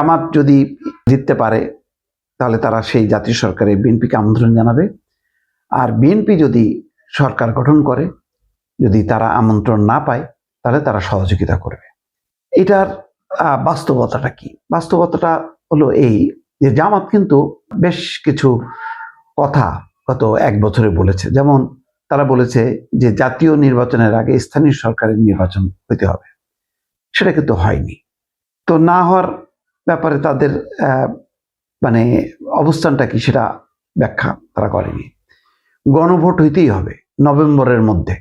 জামাত যদি জিততে পারে, তাহলে তারা সেই জাতীয় সরকারে বিএনপিকে আমন্ত্রণ জানাবে। আর বিএনপি যদি সরকার গঠন করে, যদি তারা আমন্ত্রণ না পায়, তাহলে তারা সহযোগিতা করবে। এটার বাস্তবতাটা কি? বাস্তবতাটা হলো এই যে জামাত কিন্তু বেশ কিছু কথা গত এক বছরে বলেছে। যেমন তারা বলেছে যে জাতীয় নির্বাচনের আগে স্থানীয় সরকারের নির্বাচন হইতে হবে। সেটা কিন্তু হয়নি। তো না হওয়ার ব্যাপারে তাদের মানে অবস্থানটা কি সেটা ব্যাখ্যা তারা করেনি। গণভোট হইতেই হবে নভেম্বরের মধ্যে।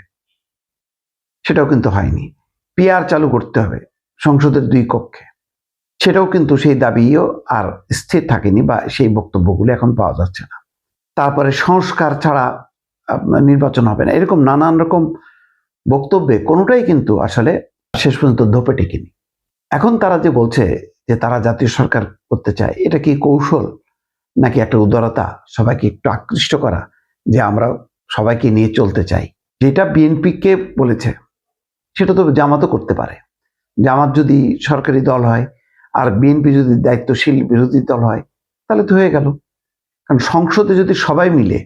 সেটাও কিন্তু হয়নি। পিআর চালু করতে হবে সংসদের দুই কক্ষে। সেটাও কিন্তু সেই দাবিও আর স্থির থাকেনি বা সেই বক্তব্যগুলো এখন পাওয়া যাচ্ছে না। তারপরে সংস্কার ছাড়া নির্বাচন হবে না। এরকম নানান রকম বক্তব্যে কোনোটাই কিন্তু আসলে শেষ পর্যন্ত ধোপে টেকেনি। এখন তারা যে বলছে যে তারা জাতীয় সরকার করতে চায়, এটা কি কৌশল? নাকি একটা উদারতা সবাইকে একটু আকৃষ্ট করা যে আমরা সবাইকে নিয়ে চলতে চাই? যেটা বিএনপিকে বলেছে, সেটা তো জামাতও করতে পারে। জামাত যদি সরকারি দল হয় আর বিএনপি যদি দায়িত্বশীল বিরোধী দল হয়, তাহলে তো হয়ে গেল। কারণ সংসদে যদি সবাই মিলে,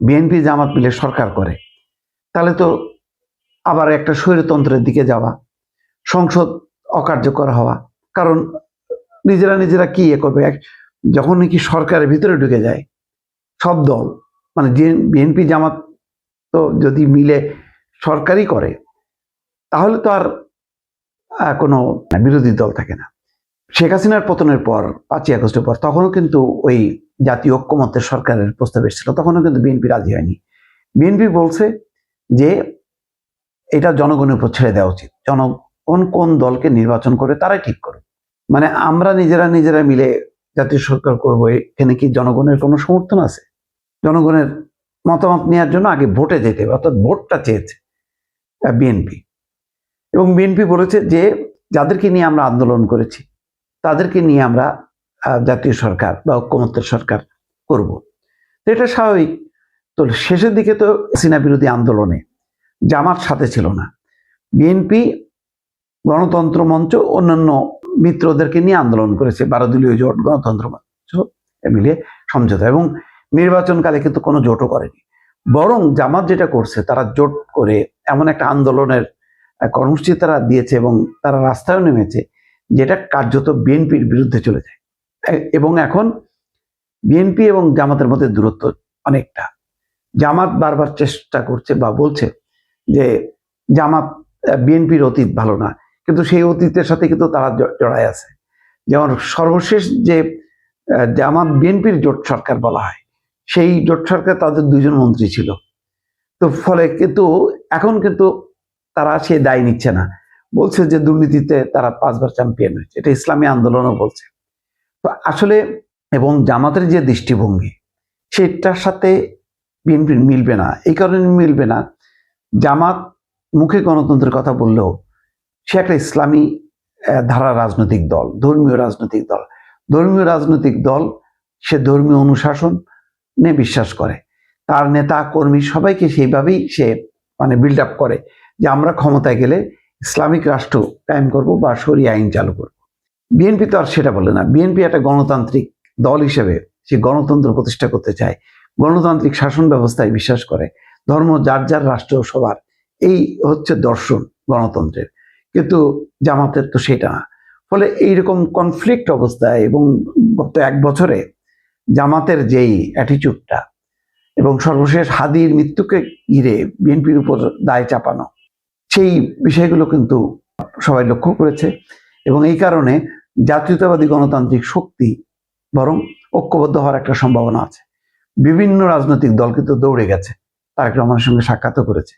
বিএনপি, জামাত মিলে সরকার করে, তাহলে তো আবার একটা স্বৈরতন্ত্রের দিকে যাওয়া, সংসদ অকার্যকর হওয়া। কারণ নিজেরা নিজেরা কি ইয়ে করবে? যখন নাকি সরকারের ভিতরে ঢুকে যায়, সব দল মানে যে বিএনপি, জামাত তো যদি মিলে সরকারই করে, তাহলে তো আর কোনো বিরোধী দল থাকে না। শেখ হাসিনার পতনের পর, পাঁচই আগস্টের পর, তখনও কিন্তু ওই জাতীয় ঐক্যমত্যের সরকারের প্রস্তাব এসেছিল, তখনও কিন্তু বিএনপি রাজি হয়নি। বিএনপি বলছে যে, এটা জনগণের উপর ছেড়ে দেওয়া উচিত। জনগণ কোন দলকে নির্বাচন করে তারাই ঠিক করবে মানে আমরা নিজেরা নিজেরা মিলে জাতীয় সরকার করব, এখানে কি জনগণের কোনো সমর্থন আছে? জনগণের মতামত নেওয়ার জন্য আগে ভোটে যেতে হবে, অর্থাৎ ভোটটা চেয়েছে বিএনপি। এবং বিএনপি বলেছে যে যাদেরকে নিয়ে আমরা আন্দোলন করেছি, তাদেরকে নিয়ে আমরা জাতীয় সরকার বা ঐক্যমত্যের সরকার করব। তো এটা স্বাভাবিক। তো শেষের দিকে তো সিনা বিরোধী আন্দোলনে জামাত সাথে ছিল না। বিএনপি গণতন্ত্র মঞ্চ অন্যান্য মিত্রদেরকে নিয়ে আন্দোলন করেছে বারো দলীয় জোট, গণতন্ত্র মিলিয়ে সমঝোতা এবং নির্বাচনকালে কিন্তু কোনো জোটও করেনি। বরং জামাত যেটা করছে, তারা জোট করে এমন একটা আন্দোলনের কর্মসূচি তারা দিয়েছে এবং তারা রাস্তায় নেমেছে, যেটা কার্যত বিএনপির বিরুদ্ধে চলে যায়। এবং এখন বিএনপি এবং জামাতের মধ্যে দূরত্ব অনেকটা। জামাত বারবার চেষ্টা করছে বা বলছে যে জামাত বিএনপির অতীত ভালো না। কিন্তু সেই অতীতের সাথে কিন্তু তারা জড়ায় আছে। যেমন সর্বশেষ যে জামাত বিএনপির জোট সরকার বলা হয়, সেই জোট সরকার তাদের দুজন মন্ত্রী ছিল। তো ফলে কিন্তু এখন কিন্তু তারা সে দায় নিচ্ছে না। বলছে যে দুর্নীতিতে তারা পাঁচবার চ্যাম্পিয়ন হয়েছে। এটা ইসলামী আন্দোলনও বলছে। তো আসলে এবং জামাতের যে দৃষ্টিভঙ্গি, সেটার সাথে বিএনপির মিলবে না। এই কারণে মিলবে না। জামাত মুখে গণতন্ত্রের কথা বললেও সে একটা ইসলামী ধারা রাজনৈতিক দল, ধর্মীয় রাজনৈতিক দল। ধর্মীয় রাজনৈতিক দল, সে ধর্মীয় অনুশাসন নে বিশ্বাস করে। তার নেতা, কর্মী সবাইকে সেইভাবেই সে মানে বিল্ড আপ করে যে আমরা ক্ষমতায় গেলে ইসলামিক রাষ্ট্র কায়েম করব বা সরিয়ে আইন চালু করব। বিএনপি তো আর সেটা বলে না। বিএনপি একটা গণতান্ত্রিক দল হিসেবে সে গণতন্ত্র প্রতিষ্ঠা করতে চায়। গণতান্ত্রিক শাসন ব্যবস্থায় বিশ্বাস করে। ধর্ম যার যার রাষ্ট্র সবার এই হচ্ছে দর্শন গণতন্ত্রের। কিন্তু জামাতের তো সেটা। না ফলে এইরকম কনফ্লিক্ট অবস্থায় এবং গত এক বছরে জামাতের যেই অ্যাটিচিউডটা এবং সর্বশেষ হাদির মৃত্যুকে ঘিরে বিএনপির উপর দায় চাপানো, সেই বিষয়গুলো কিন্তু সবাই লক্ষ্য করেছে এবং এই কারণে জাতীয়তাবাদী গণতান্ত্রিক শক্তি বরং ঐক্যবদ্ধ হওয়ার একটা সম্ভাবনা আছে। বিভিন্ন রাজনৈতিক দল কিন্তু দৌড়ে গেছে, তারেক রহমানের সঙ্গে সাক্ষাৎও করেছে।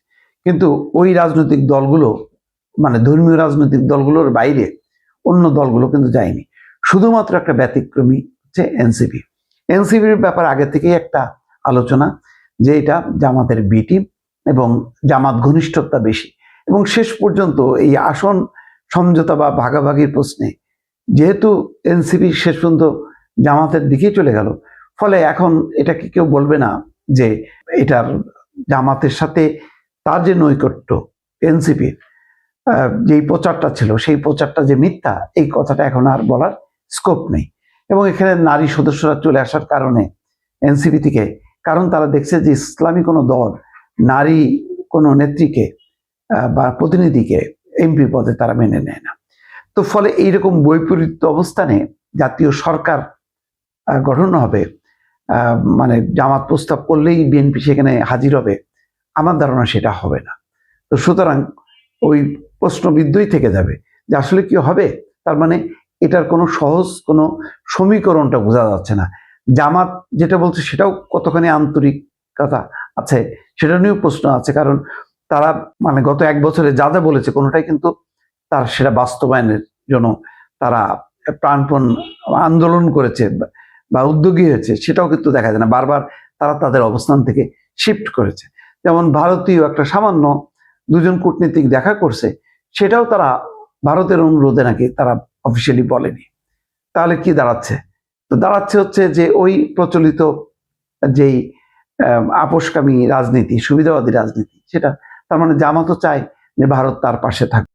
কিন্তু ওই রাজনৈতিক দলগুলো মানে ধর্মীয় রাজনৈতিক দলগুলোর বাইরে অন্য দলগুলো কিন্তু যায়নি। শুধুমাত্র একটা ব্যতিক্রমী হচ্ছে এনসিপি। এনসিপির ব্যাপার আগে থেকেই একটা আলোচনা, যে এটা জামাতের বিটি এবং জামাত ঘনিষ্ঠতা বেশি। এবং শেষ পর্যন্ত এই আসন সমঝোতা বা ভাগাভাগির প্রশ্নে যেহেতু এনসিপি শেষ পর্যন্ত জামাতের দিকেই চলে গেল, ফলে এখন এটাকে কেউ বলবে না যে এটার জামাতের সাথে তার যে নৈকট্য এনসিপির যেই প্রচারটা ছিল, সেই প্রচারটা যে মিথ্যা, এই কথাটা এখন আর বলার স্কোপ নেই। এবং এখানে নারী সদস্যরা চলে আসার কারণে এনসিপি থেকে, কারণ তারা দেখছে যে ইসলামী কোনো দল, নারী কোনো নেত্রীকে বা প্রতিনিধিকে এমপি পদে তারা মেনে নেয় না। তো ফলে এইরকম বৈপরীত্য অবস্থানে জাতীয় সরকার গঠন হবে মানে জামাত প্রস্তাব করলেই বিএনপি সেখানে হাজির হবে, আমার ধারণা সেটা হবে না। তো সুতরাং ওই প্রশ্নবিদ্ধই থেকে যাবে যে আসলে কি হবে? তার মানে এটার কোনো সহজ কোনো সমীকরণটা বোঝা যাচ্ছে না। জামাত যেটা বলছে সেটাও কতখানি আন্তরিকতা আছে সেটা নিয়েও প্রশ্ন আছে, কারণ তারা মানে গত এক বছরে যা যা বলেছে কোনোটাই কিন্তু তার সেটা বাস্তবায়নের জন্য তারা প্রাণপণ আন্দোলন করেছে বা- উদ্যোগী হয়েছে সেটাও কিন্তু দেখা যায় না। বারবার তারা তাদের অবস্থান থেকে শিফট করেছে। যেমন ভারতীয় একটা সামান্য দুজন কূটনীতিক দেখা করছে, সেটাও তারা ভারতের অনুরোধে নাকি তারা অফিসিয়ালি বলেনি। তাহলে কি দাঁড়াচ্ছে? তো দাঁড়াচ্ছে হচ্ছে যে ওই প্রচলিত যেই আপোষকামী রাজনীতি, সুবিধাবাদী রাজনীতি, সেটা তার মানে জামাতও চায় যে ভারত তার পাশে থাকুক